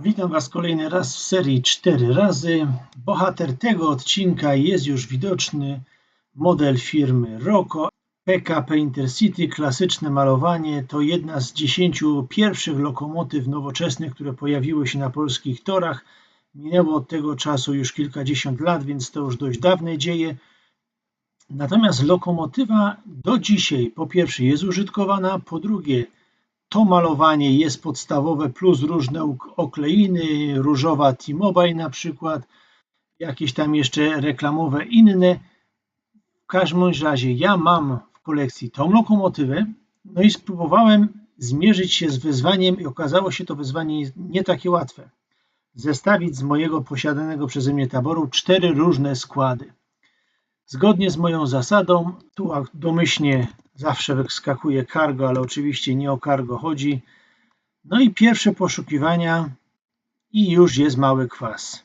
Witam Was kolejny raz w serii 4 razy. Bohater tego odcinka jest już widoczny. Model firmy Rocco PKP Intercity, klasyczne malowanie. To jedna z dziesięciu pierwszych lokomotyw nowoczesnych, które pojawiły się na polskich torach. Minęło od tego czasu już kilkadziesiąt lat, więc to już dość dawne dzieje. Natomiast lokomotywa do dzisiaj po pierwsze jest użytkowana, po drugie to malowanie jest podstawowe plus różne okleiny, różowa T-Mobile na przykład, jakieś tam jeszcze reklamowe inne. W każdym razie ja mam w kolekcji tą lokomotywę, no i spróbowałem zmierzyć się z wyzwaniem i okazało się to wyzwanie nie takie łatwe. Zestawić z mojego posiadanego przeze mnie taboru cztery różne składy. Zgodnie z moją zasadą, tu domyślnie zawsze wyskakuje cargo, ale oczywiście nie o cargo chodzi. No i pierwsze poszukiwania i już jest mały kwas.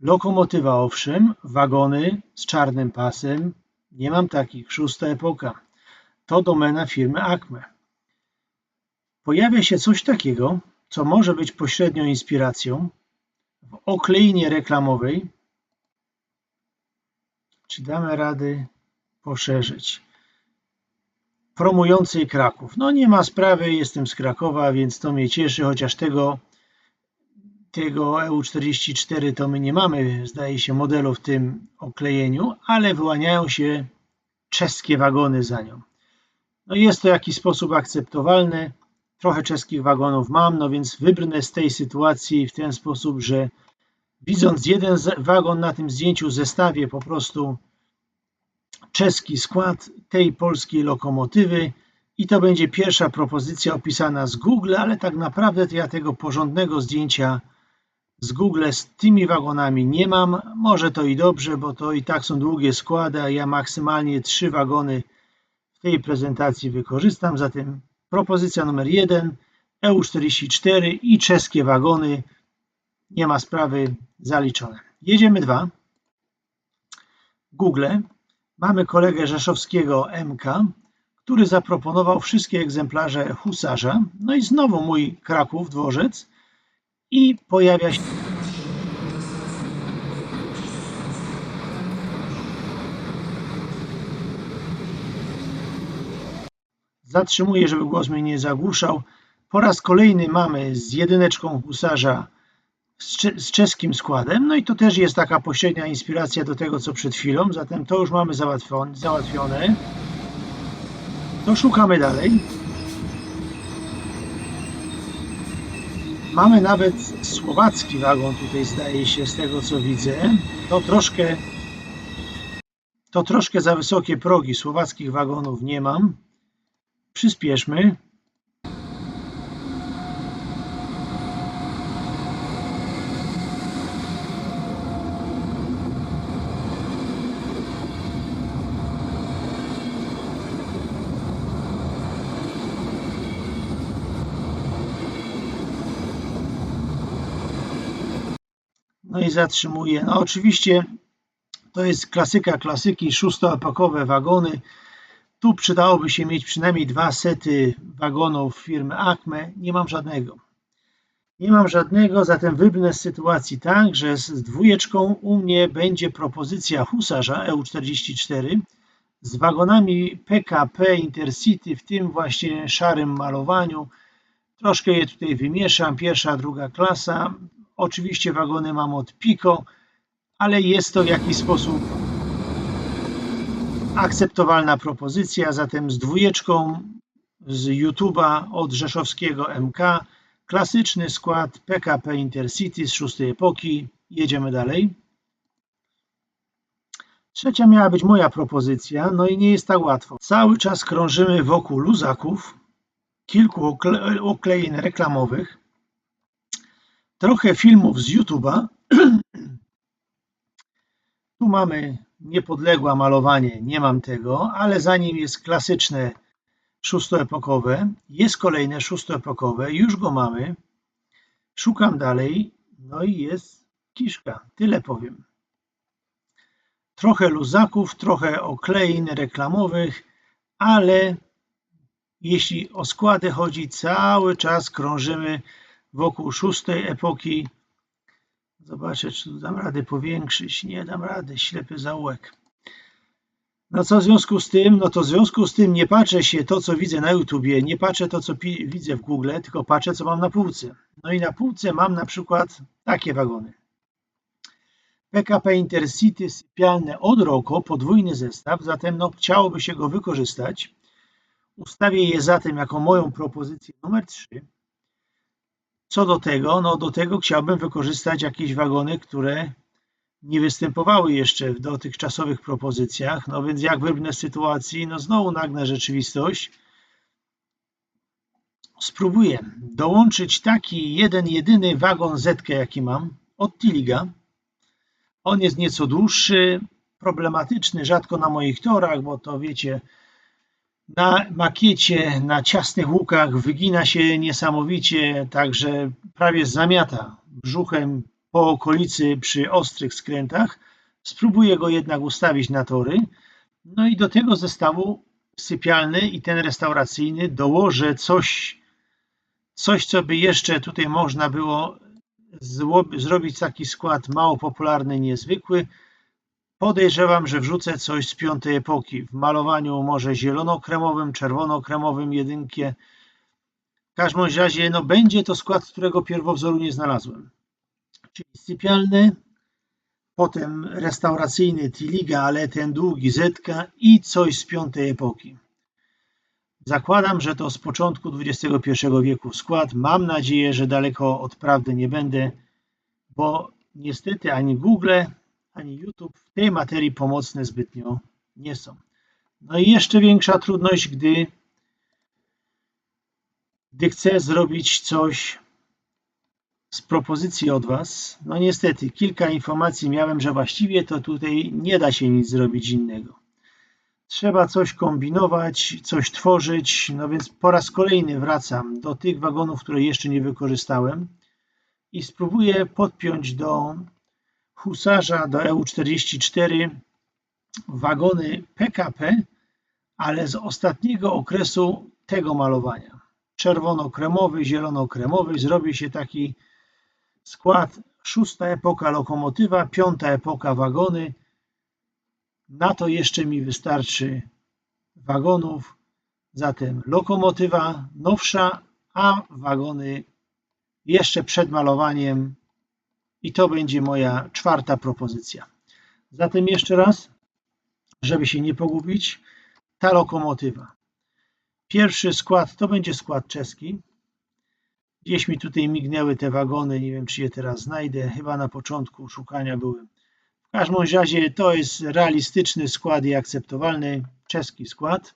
Lokomotywa owszem, wagony z czarnym pasem, nie mam takich, szósta epoka. To domena firmy Acme. Pojawia się coś takiego, co może być pośrednią inspiracją w okleinie reklamowej, czy damy rady poszerzyć? Promującej Kraków. No nie ma sprawy, jestem z Krakowa, więc to mnie cieszy, chociaż tego, tego EU44 to my nie mamy, zdaje się, modelu w tym oklejeniu, ale wyłaniają się czeskie wagony za nią. No jest to w jakiś sposób akceptowalne. Trochę czeskich wagonów mam, no więc wybrnę z tej sytuacji w ten sposób, że Widząc jeden wagon na tym zdjęciu zestawię po prostu czeski skład tej polskiej lokomotywy i to będzie pierwsza propozycja opisana z Google, ale tak naprawdę ja tego porządnego zdjęcia z Google z tymi wagonami nie mam. Może to i dobrze, bo to i tak są długie składy, a ja maksymalnie trzy wagony w tej prezentacji wykorzystam. Zatem propozycja numer jeden EU44 i czeskie wagony nie ma sprawy zaliczone. Jedziemy dwa. Google. Mamy kolegę Rzeszowskiego MK, który zaproponował wszystkie egzemplarze Husarza. No i znowu mój Kraków, dworzec. I pojawia się Zatrzymuję, żeby głos mnie nie zagłuszał. Po raz kolejny mamy z jedyneczką Husarza z, czeskim składem. No i to też jest taka pośrednia inspiracja do tego, co przed chwilą. Zatem to już mamy załatwione. To szukamy dalej. Mamy nawet słowacki wagon tutaj zdaje się z tego co widzę. To troszkę to troszkę za wysokie progi. Słowackich wagonów nie mam. Przyspieszmy. Zatrzymuje. No oczywiście to jest klasyka klasyki, szóstoepokowe wagony. Tu przydałoby się mieć przynajmniej dwa sety wagonów firmy Acme. Nie mam żadnego. Nie mam żadnego, zatem wybrnę z sytuacji tak, że z dwójeczką u mnie będzie propozycja Husarza EU44 z wagonami PKP Intercity w tym właśnie szarym malowaniu. Troszkę je tutaj wymieszam, pierwsza, druga klasa. Oczywiście wagony mam od Pico, ale jest to w jakiś sposób akceptowalna propozycja, zatem z dwójeczką z YouTube'a od Rzeszowskiego MK, klasyczny skład PKP Intercity z szóstej epoki. Jedziemy dalej. Trzecia miała być moja propozycja, no i nie jest tak łatwo. Cały czas krążymy wokół luzaków, kilku oklein reklamowych, trochę filmów z YouTube'a. Tu mamy niepodległe malowanie, nie mam tego, ale za nim jest klasyczne szóstoepokowe. Jest kolejne szóstoepokowe, już go mamy. Szukam dalej, no i jest kiszka, tyle powiem. Trochę luzaków, trochę oklein reklamowych, ale jeśli o składy chodzi, cały czas krążymy wokół szóstej epoki. Zobaczę, czy dam radę powiększyć. Nie dam rady, ślepy zaułek. No co w związku z tym? No to w związku z tym nie patrzę się to, co widzę na YouTubie, nie patrzę to, co widzę w Google, tylko patrzę, co mam na półce. No i na półce mam na przykład takie wagony. PKP Intercity sypialne od Roko, podwójny zestaw, zatem no, chciałoby się go wykorzystać. Ustawię je zatem jako moją propozycję numer 3. Co do tego, no do tego chciałbym wykorzystać jakieś wagony, które nie występowały jeszcze w dotychczasowych propozycjach, no więc jak wybrnę z sytuacji, no znowu nagnę rzeczywistość. Spróbuję dołączyć taki jeden, jedyny wagon Z, jaki mam, od Tiliga. On jest nieco dłuższy, problematyczny, rzadko na moich torach, bo to wiecie, na makiecie, na ciasnych łukach wygina się niesamowicie, także prawie zamiata brzuchem po okolicy przy ostrych skrętach. Spróbuję go jednak ustawić na tory. No i do tego zestawu sypialny i ten restauracyjny dołożę coś, coś co by jeszcze tutaj można było zrobić taki skład mało popularny, niezwykły. Podejrzewam, że wrzucę coś z piątej epoki. W malowaniu może zielono-kremowym, czerwono-kremowym jedynkie. W każdym razie no, będzie to skład, którego pierwowzoru nie znalazłem. Czyli sypialny, potem restauracyjny Tiliga, ale ten długi Zetka i coś z piątej epoki. Zakładam, że to z początku XXI wieku skład. Mam nadzieję, że daleko od prawdy nie będę, bo niestety ani Google, ani YouTube w tej materii pomocne zbytnio nie są. No i jeszcze większa trudność, gdy, gdy chcę zrobić coś z propozycji od Was. No niestety, kilka informacji miałem, że właściwie to tutaj nie da się nic zrobić innego. Trzeba coś kombinować, coś tworzyć, no więc po raz kolejny wracam do tych wagonów, które jeszcze nie wykorzystałem i spróbuję podpiąć do husarza, do EU44 wagony PKP, ale z ostatniego okresu tego malowania. Czerwono-kremowy, zielono-kremowy, zrobi się taki skład szósta epoka lokomotywa, piąta epoka wagony. Na to jeszcze mi wystarczy wagonów, zatem lokomotywa nowsza, a wagony jeszcze przed malowaniem i to będzie moja czwarta propozycja. Zatem jeszcze raz, żeby się nie pogubić, ta lokomotywa. Pierwszy skład to będzie skład czeski. Gdzieś mi tutaj mignęły te wagony, nie wiem czy je teraz znajdę, chyba na początku szukania były. W każdym razie to jest realistyczny skład i akceptowalny czeski skład.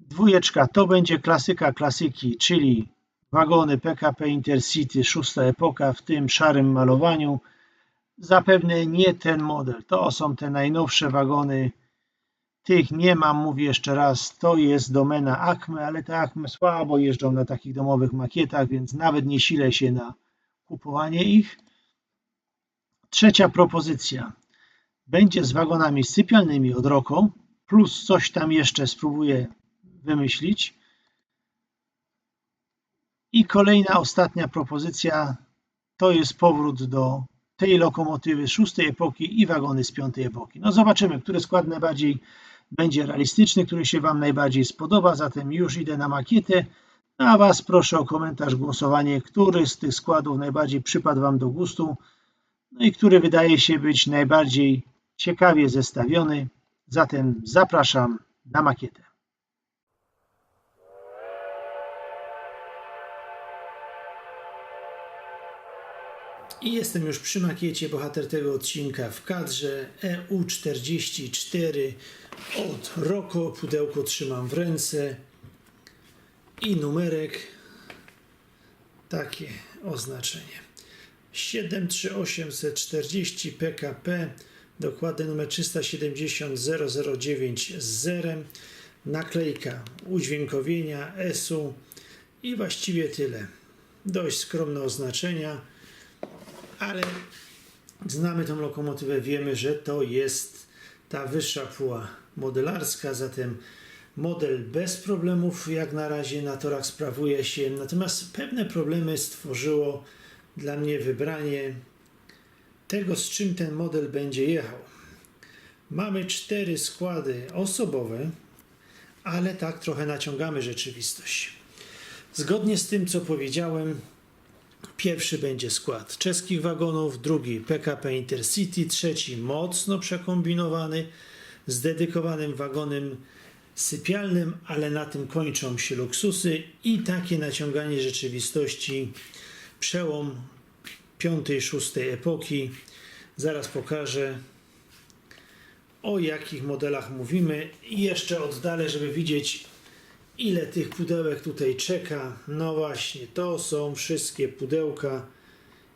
Dwójeczka to będzie klasyka klasyki, czyli wagony PKP Intercity, szósta epoka w tym szarym malowaniu. Zapewne nie ten model, to są te najnowsze wagony. Tych nie mam, mówię jeszcze raz, to jest domena Acme, ale te Acme słabo jeżdżą na takich domowych makietach, więc nawet nie silę się na kupowanie ich. Trzecia propozycja będzie z wagonami sypialnymi od Roko, plus coś tam jeszcze spróbuję wymyślić. I kolejna, ostatnia propozycja to jest powrót do tej lokomotywy szóstej epoki i wagony z piątej epoki. No zobaczymy, który skład najbardziej będzie realistyczny, który się Wam najbardziej spodoba. Zatem już idę na makietę, a Was proszę o komentarz, głosowanie, który z tych składów najbardziej przypadł Wam do gustu, no i który wydaje się być najbardziej ciekawie zestawiony. Zatem zapraszam na makietę. I jestem już przy makiecie, bohater tego odcinka w kadrze EU44 od Roko. Pudełko trzymam w ręce i numerek. Takie oznaczenie. 73840 PKP, dokładny numer 370 009 z zerem. Naklejka udźwiękowienia ESU i właściwie tyle. Dość skromne oznaczenia ale znamy tą lokomotywę, wiemy, że to jest ta wyższa puła modelarska, zatem Model bez problemów jak na razie na torach sprawuje się, natomiast pewne problemy stworzyło dla mnie wybranie tego, z czym ten model będzie jechał. Mamy cztery składy osobowe, ale tak trochę naciągamy rzeczywistość. Zgodnie z tym, co powiedziałem, pierwszy będzie skład czeskich wagonów, drugi PKP Intercity, trzeci mocno przekombinowany z dedykowanym wagonem sypialnym, ale na tym kończą się luksusy i takie naciąganie rzeczywistości przełom piątej, szóstej epoki. Zaraz pokażę o jakich modelach mówimy i jeszcze oddalę, żeby widzieć ile tych pudełek tutaj czeka. No właśnie, to są wszystkie pudełka.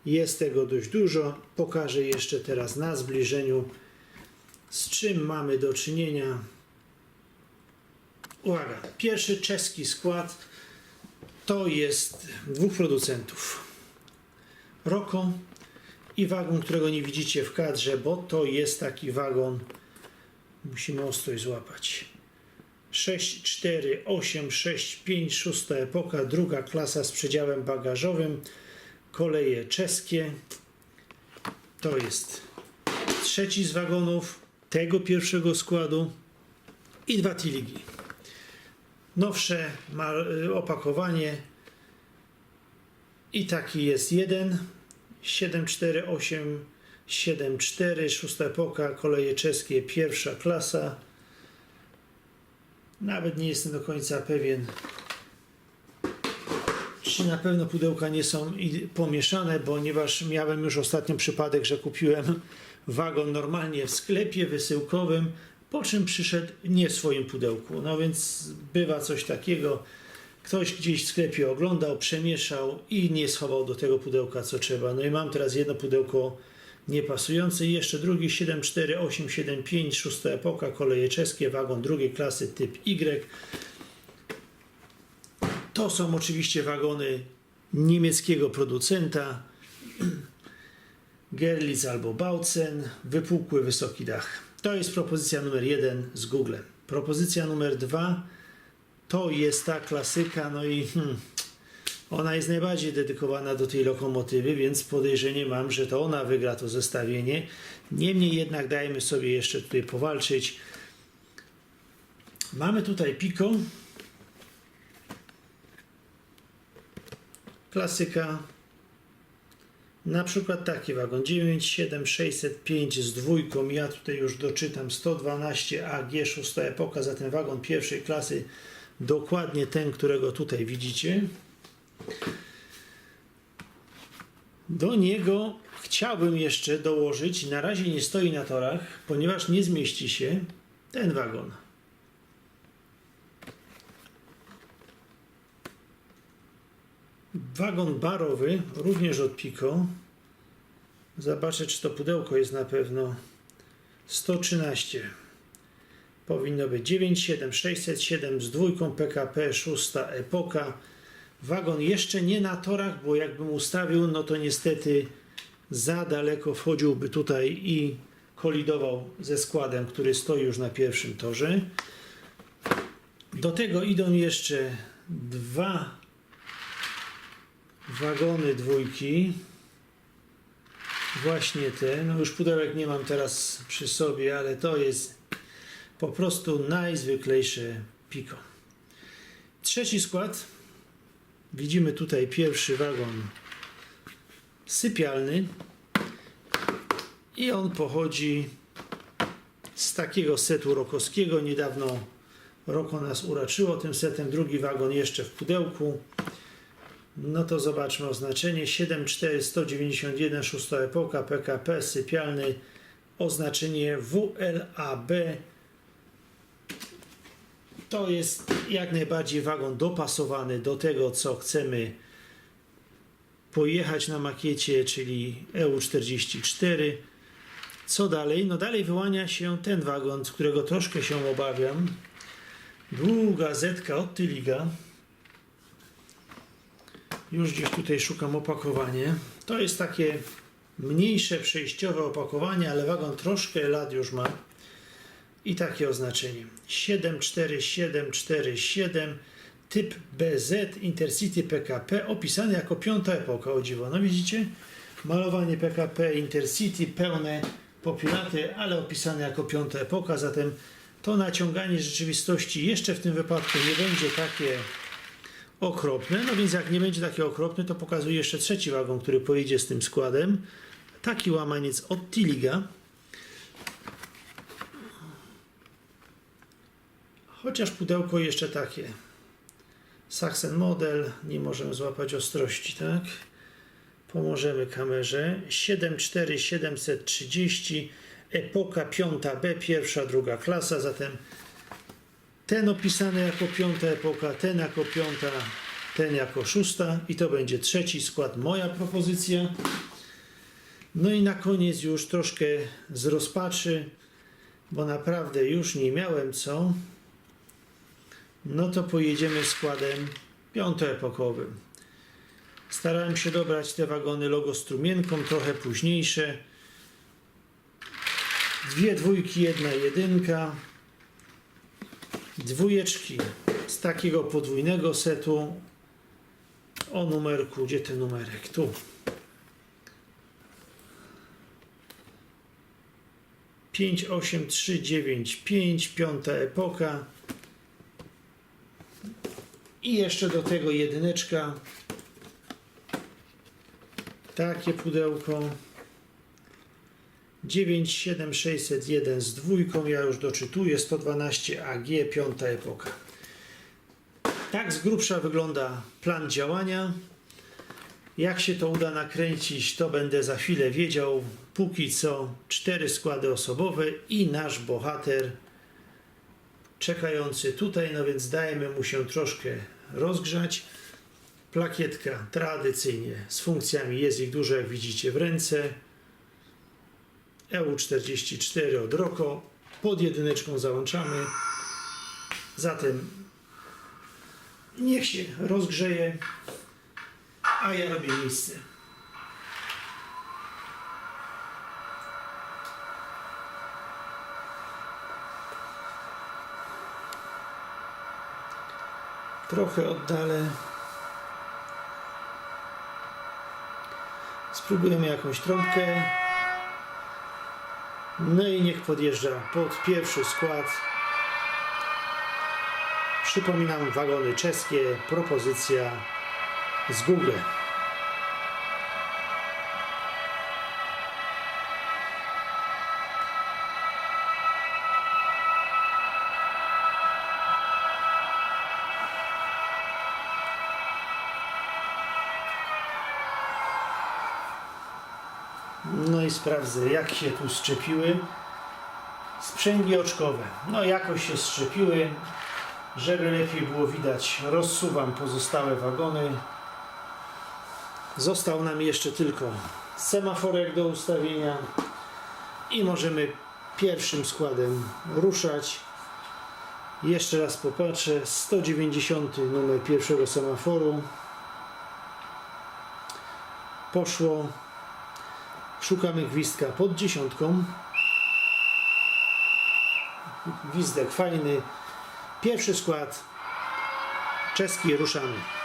Jest tego dość dużo. Pokażę jeszcze teraz na zbliżeniu z czym mamy do czynienia. Uwaga, pierwszy czeski skład to jest dwóch producentów. Roko i wagon, którego nie widzicie w kadrze, bo to jest taki wagon. Musimy ostrość złapać. 6, 4, 8, 6, 5, 6 epoka, druga klasa z przedziałem bagażowym. Koleje czeskie. To jest trzeci z wagonów tego pierwszego składu i dwa tiligi. Nowsze y, opakowanie i taki jest jeden 748 74 szósta epoka koleje czeskie pierwsza klasa nawet nie jestem do końca pewien czy na pewno pudełka nie są pomieszane, ponieważ miałem już ostatnio przypadek, że kupiłem wagon normalnie w sklepie wysyłkowym, po czym przyszedł nie w swoim pudełku. No więc bywa coś takiego. Ktoś gdzieś w sklepie oglądał, przemieszał i nie schował do tego pudełka co trzeba. No i mam teraz jedno pudełko niepasujące i jeszcze drugi 74875, szósta epoka, koleje czeskie, wagon drugiej klasy typ Y. To są oczywiście wagony niemieckiego producenta. Gerlitz albo Bautzen, wypukły wysoki dach. To jest propozycja numer jeden z Google. Propozycja numer dwa to jest ta klasyka, no i hmm, ona jest najbardziej dedykowana do tej lokomotywy, więc podejrzenie mam, że to ona wygra to zestawienie. Niemniej jednak dajmy sobie jeszcze tutaj powalczyć. Mamy tutaj Pico. Klasyka. Na przykład taki wagon 97605 z dwójką. Ja tutaj już doczytam 112 AG 6 epoka za ten wagon pierwszej klasy. Dokładnie ten, którego tutaj widzicie. Do niego chciałbym jeszcze dołożyć, na razie nie stoi na torach, ponieważ nie zmieści się ten wagon. Wagon barowy, również od Pico. Zobaczę, czy to pudełko jest na pewno 113. Powinno być 97607 z dwójką PKP, szósta epoka. Wagon jeszcze nie na torach, bo jakbym ustawił, no to niestety za daleko wchodziłby tutaj i kolidował ze składem, który stoi już na pierwszym torze. Do tego idą jeszcze dwa wagony dwójki. Właśnie te. No już pudełek nie mam teraz przy sobie, ale to jest po prostu najzwyklejsze piko. Trzeci skład. Widzimy tutaj pierwszy wagon sypialny i on pochodzi z takiego setu rokowskiego. Niedawno Roko nas uraczyło tym setem. Drugi wagon jeszcze w pudełku. No to zobaczmy oznaczenie 74191 6 epoka PKP sypialny oznaczenie WLAB to jest jak najbardziej wagon dopasowany do tego co chcemy pojechać na makiecie czyli EU44 co dalej? No dalej wyłania się ten wagon, z którego troszkę się obawiam długa zetka od Tyliga już gdzieś tutaj szukam opakowanie. To jest takie mniejsze, przejściowe opakowanie, ale wagon troszkę lat już ma. I takie oznaczenie 74747 typ BZ Intercity PKP opisany jako piąta epoka o dziwo. No widzicie? Malowanie PKP Intercity pełne popilaty, ale opisane jako piąta epoka, zatem to naciąganie rzeczywistości jeszcze w tym wypadku nie będzie takie okropne. No więc jak nie będzie takie okropne, to pokazuję jeszcze trzeci wagon, który pojedzie z tym składem. Taki łamaniec od Tiliga. Chociaż pudełko jeszcze takie. Saxen model, nie możemy złapać ostrości, tak? Pomożemy kamerze. 74730, epoka 5B, pierwsza, druga klasa, zatem ten opisany jako piąta epoka, ten jako piąta, ten jako szósta i to będzie trzeci skład, moja propozycja. No i na koniec już troszkę z rozpaczy, bo naprawdę już nie miałem co. No to pojedziemy składem piątoepokowym. Starałem się dobrać te wagony logo strumienką, trochę późniejsze. Dwie dwójki, jedna jedynka. Dwójeczki z takiego podwójnego setu o numerku, gdzie ten numerek? Tu. Pięć, osiem, trzy, dziewięć, pięć, piąta epoka. I jeszcze do tego jedyneczka. Takie pudełko. 97601 z dwójką, ja już doczytuję, 112 AG, piąta epoka. Tak z grubsza wygląda plan działania. Jak się to uda nakręcić, to będę za chwilę wiedział. Póki co cztery składy osobowe i nasz bohater czekający tutaj, no więc dajmy mu się troszkę rozgrzać. Plakietka tradycyjnie z funkcjami, jest ich dużo jak widzicie w ręce. EU44 od Roko. Pod jedyneczką załączamy. Zatem niech się rozgrzeje, a ja robię miejsce. Trochę oddalę. Spróbujemy jakąś trąbkę. No i niech podjeżdża pod pierwszy skład. Przypominam, wagony czeskie, propozycja z Google. Sprawdzę, jak się tu szczepiły sprzęgi oczkowe. No jakoś się szczepiły. Żeby lepiej było widać, rozsuwam pozostałe wagony. Został nam jeszcze tylko semaforek do ustawienia i możemy pierwszym składem ruszać. Jeszcze raz popatrzę. 190 numer pierwszego semaforu. Poszło. Szukamy gwizdka pod dziesiątką. Gwizdek fajny. Pierwszy skład. Czeski ruszamy.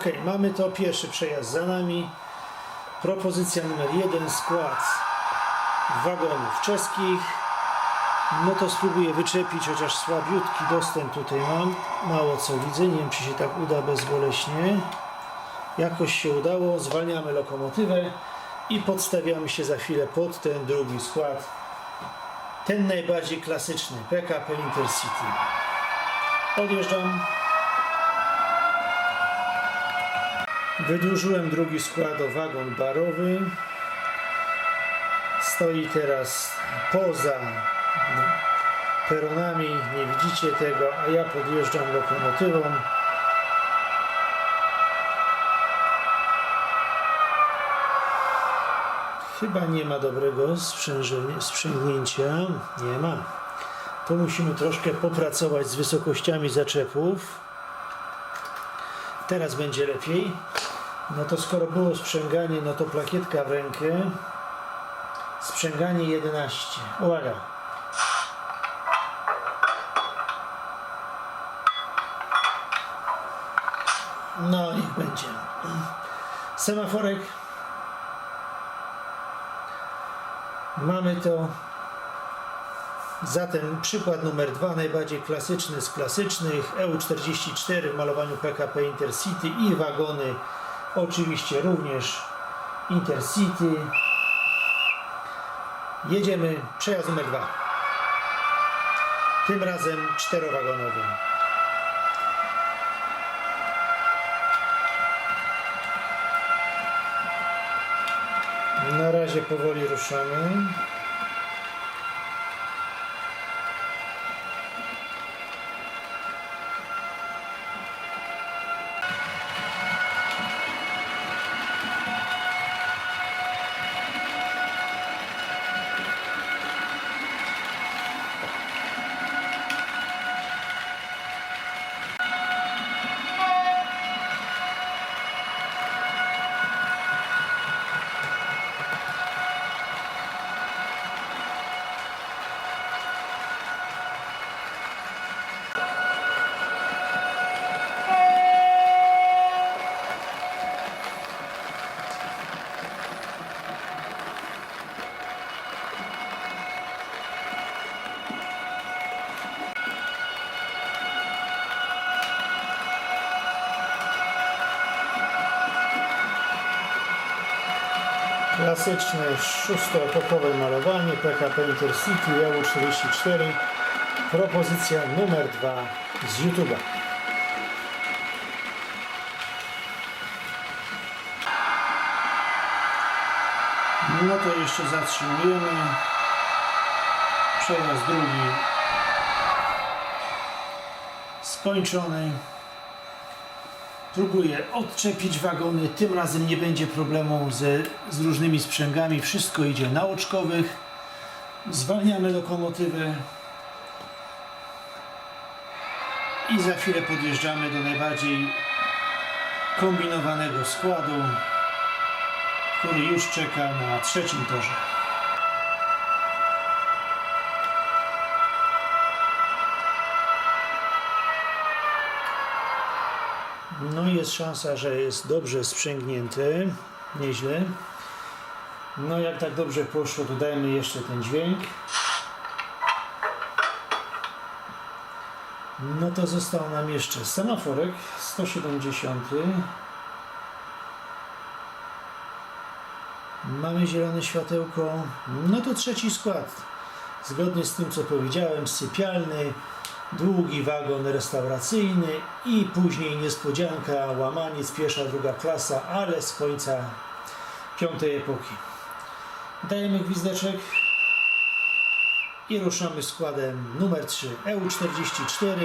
Ok, mamy to. Pierwszy przejazd za nami. Propozycja numer jeden, skład wagonów czeskich. No to spróbuję wyczepić, chociaż słabiutki dostęp tutaj mam. Mało co widzę, nie wiem czy się tak uda bezboleśnie. Jakoś się udało, zwalniamy lokomotywę i podstawiamy się za chwilę pod ten drugi skład. Ten najbardziej klasyczny, PKP Intercity. Odjeżdżam. Wydłużyłem drugi skład o wagon barowy. Stoi teraz poza peronami, nie widzicie tego, a ja podjeżdżam lokomotywą. Chyba nie ma dobrego sprzęgnięcia. Nie ma. Tu musimy troszkę popracować z wysokościami zaczepów. Teraz będzie lepiej. No to skoro było sprzęganie, no to plakietka w rękę. Sprzęganie 11. Uwaga. No niech będzie. Semaforek. Mamy to. Zatem przykład numer dwa, najbardziej klasyczny z klasycznych. EU44 w malowaniu PKP Intercity i wagony oczywiście również Intercity. Jedziemy, przejazd numer dwa. Tym razem czterowagonowy. Na razie powoli ruszamy. Klasyczne szóstoepokowe malowanie PKP Intercity EU44 propozycja numer dwa z YouTube'a. No to jeszcze zatrzymujemy. Przejazd drugi skończony. Próbuję odczepić wagony. Tym razem nie będzie problemu ze, z różnymi sprzęgami. Wszystko idzie na oczkowych. Zwalniamy lokomotywę. I za chwilę podjeżdżamy do najbardziej kombinowanego składu, który już czeka na trzecim torze. No jest szansa, że jest dobrze sprzęgnięty. Nieźle. No jak tak dobrze poszło, to dajmy jeszcze ten dźwięk. No to został nam jeszcze semaforek 170. Mamy zielone światełko. No to trzeci skład. Zgodnie z tym, co powiedziałem, sypialny, długi wagon restauracyjny i później niespodzianka, łamaniec, pierwsza, druga klasa, ale z końca piątej epoki. Dajemy gwizdeczek i ruszamy składem numer 3 EU44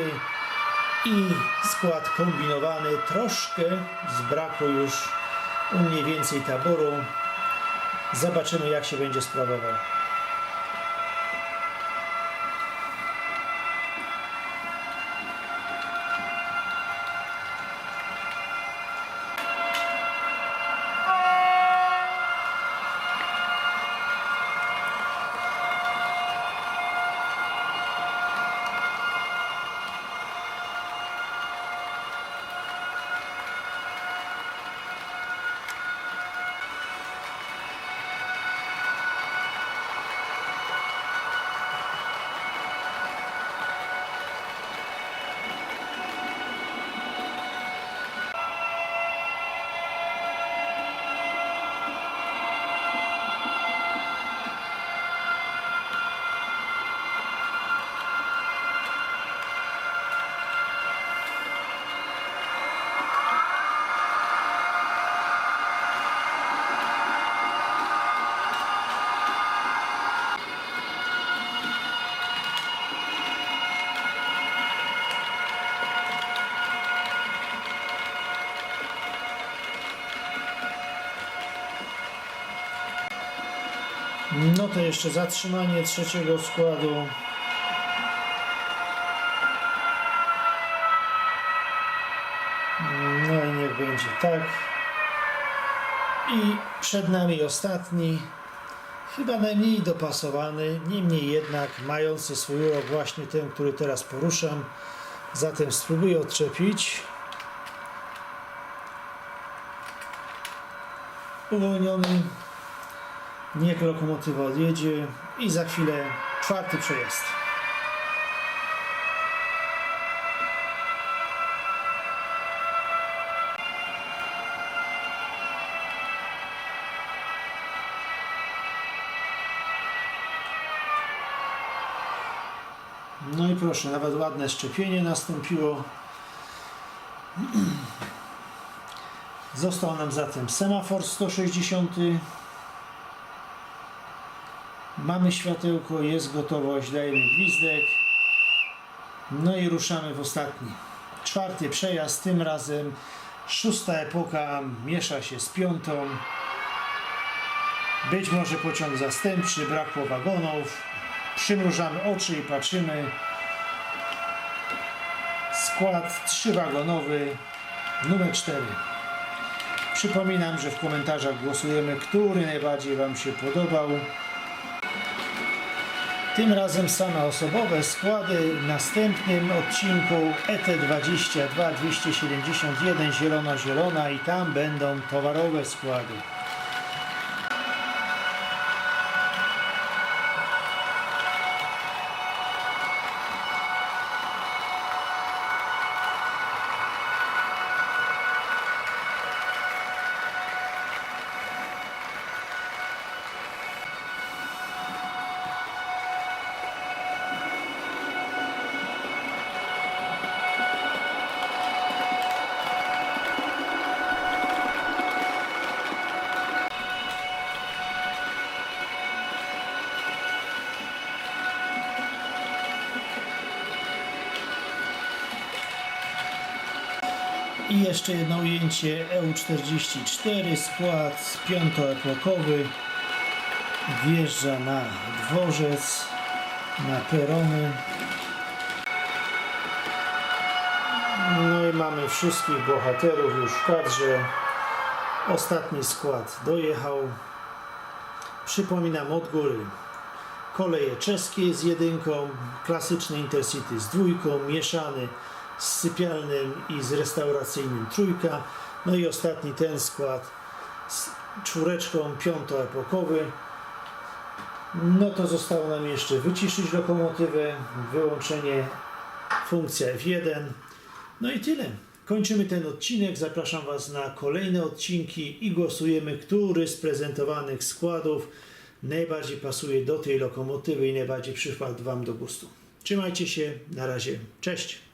i skład kombinowany troszkę zbrakło już u mnie więcej taboru zobaczymy jak się będzie sprawował No to jeszcze zatrzymanie trzeciego składu. No i niech będzie tak. I przed nami ostatni, chyba najmniej dopasowany, niemniej jednak mający swój urok właśnie ten, który teraz poruszam. Zatem spróbuję odczepić. Uwolniony. Niech lokomotywa odjedzie i za chwilę czwarty przejazd. No i proszę, nawet ładne szczepienie nastąpiło. Został nam zatem semafor 160. Mamy światełko, jest gotowość, dajemy gwizdek. No i ruszamy w ostatni. Czwarty przejazd, tym razem szósta epoka miesza się z piątą. Być może pociąg zastępczy, brakło wagonów. Przymrużamy oczy i patrzymy. Skład trzywagonowy, numer 4. Przypominam, że w komentarzach głosujemy, który najbardziej Wam się podobał. Tym razem same osobowe składy w następnym odcinku E ET22 271 zielona-zielona i tam będą towarowe składy. Ujęcie EU44, skład piątoepokowy. Wjeżdża na dworzec, na perony. No i mamy wszystkich bohaterów już w kadrze. Ostatni skład dojechał. Przypominam od góry. Koleje czeskie z jedynką, klasyczny Intercity z dwójką, mieszany z sypialnym i z restauracyjnym trójka. No i ostatni ten skład z czwóreczką piątoepokowy. No to zostało nam jeszcze wyciszyć lokomotywę, wyłączenie funkcja F1. No i tyle. Kończymy ten odcinek. Zapraszam Was na kolejne odcinki i głosujemy, który z prezentowanych składów najbardziej pasuje do tej lokomotywy i najbardziej przypadł Wam do gustu. Trzymajcie się, na razie, cześć!